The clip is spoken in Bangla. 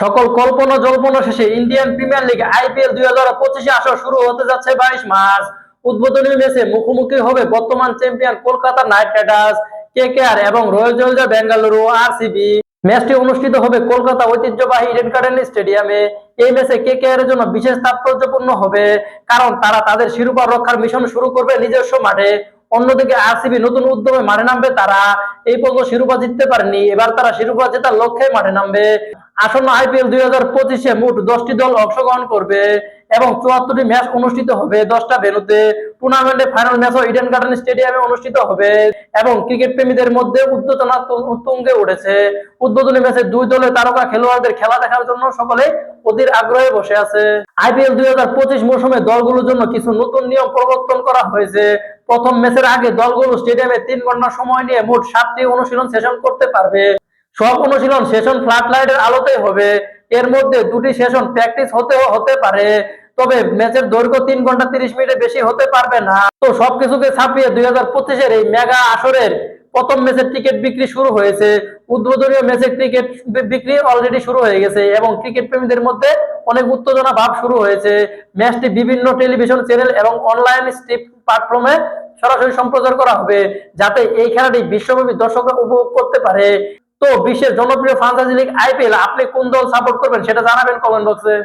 সকল কল্পনা জল্পনা শেষে ইন্ডিয়ান প্রিমিয়ার লিগ আইপিএল দুই হাজার পঁচিশে আসর শুরু হতে যাচ্ছে বাইশ মার্চ। উদ্বোধনী ম্যাচে মুখোমুখি হবে বর্তমান champion Kolkata knight riders, KKR এবং রয়্যাল চ্যালেঞ্জার বেঙ্গালুরু আরসিবি। ম্যাচটি অনুষ্ঠিত হবে কলকাতা ঐতিহ্যবাহী ইডেন গার্ডেন স্টেডিয়ামে। এই ম্যাচে কেকেআর এর জন্য বিশেষ তাৎপর্যপূর্ণ হবে, কারণ তারা তাদের শিরোপা রক্ষার মিশন শুরু করবে নিজস্ব মাঠে। অন্যদিকে আরসিবি নতুন উদ্যমে মাঠে নামবে, তারা এই পর্যন্ত শিরোপা জিততে পারেনি। এবার তারা শিরোপা জেতার লক্ষ্যে মাঠে নামবে। আসন্ন আইপিএল দুই হাজার পঁচিশে মোট দশটি দল অংশগ্রহণ করবে এবং চুয়াত্তরটি ম্যাচ অনুষ্ঠিত হবে দশটা ভেন্যুতে টুর্নামেন্টে ফাইনাল ম্যাচও ইডেন গার্ডেন স্টেডিয়ামে অনুষ্ঠিত হবে এবং ক্রিকেট প্রেমীদের মধ্যে তু- তুঙ্গে উঠেছে। উদ্বোধনী ম্যাচে দুই দলের তারকা খেলোয়াড়দের খেলা দেখার জন্য সকলে অধীর আগ্রহে বসে আছে। আইপিএল দুই হাজার পঁচিশ মৌসুমে দলগুলোর জন্য কিছু নতুন নিয়ম প্রবর্তন করা হয়েছে। প্রথম ম্যাচের আগে দলগুলো স্টেডিয়ামে তিন ঘণ্টা সময় নিয়ে মোট সাতটি অনুশীলন সেশন করতে পারবে। সব অনুশীলন সেশন ফ্লাডলাইটের লাইটের আলোতে হবে। এর মধ্যে দুটি সেশন প্র্যাকটিস হতে হতে পারে। তবে ম্যাচের দৈর্ঘ্য তিন ঘণ্টা তিরিশ মিনিটের বেশি হতে পারবে না। তো সবকিছুকে ছাপিয়ে দুই হাজার পঁচিশের এই মেগা আসরের প্রথম ম্যাচের টিকিট বিক্রি শুরু হয়েছে। উদ্বোধনীয় ম্যাচের টিকিট বিক্রি অলরেডি শুরু হয়ে গেছে এবং ক্রিকেট প্রেমীদের মধ্যে অনেক উত্তেজনা ভাব শুরু হয়েছে। ম্যাচটি বিভিন্ন টেলিভিশন চ্যানেল এবং অনলাইন স্ট্রিপ প্ল্যাটফর্মে সরাসরি সম্প্রচার করা হবে যাতে এই খেলাটি বিশ্বব্যাপী দর্শকরা উপভোগ করতে পারে। তো বিশ্বের জনপ্রিয় ফ্রাঞ্চাইজি লিগ আইপিএল আপনি কোন দল সাপোর্ট করবেন সেটা জানাবেন কমেন্ট বক্সে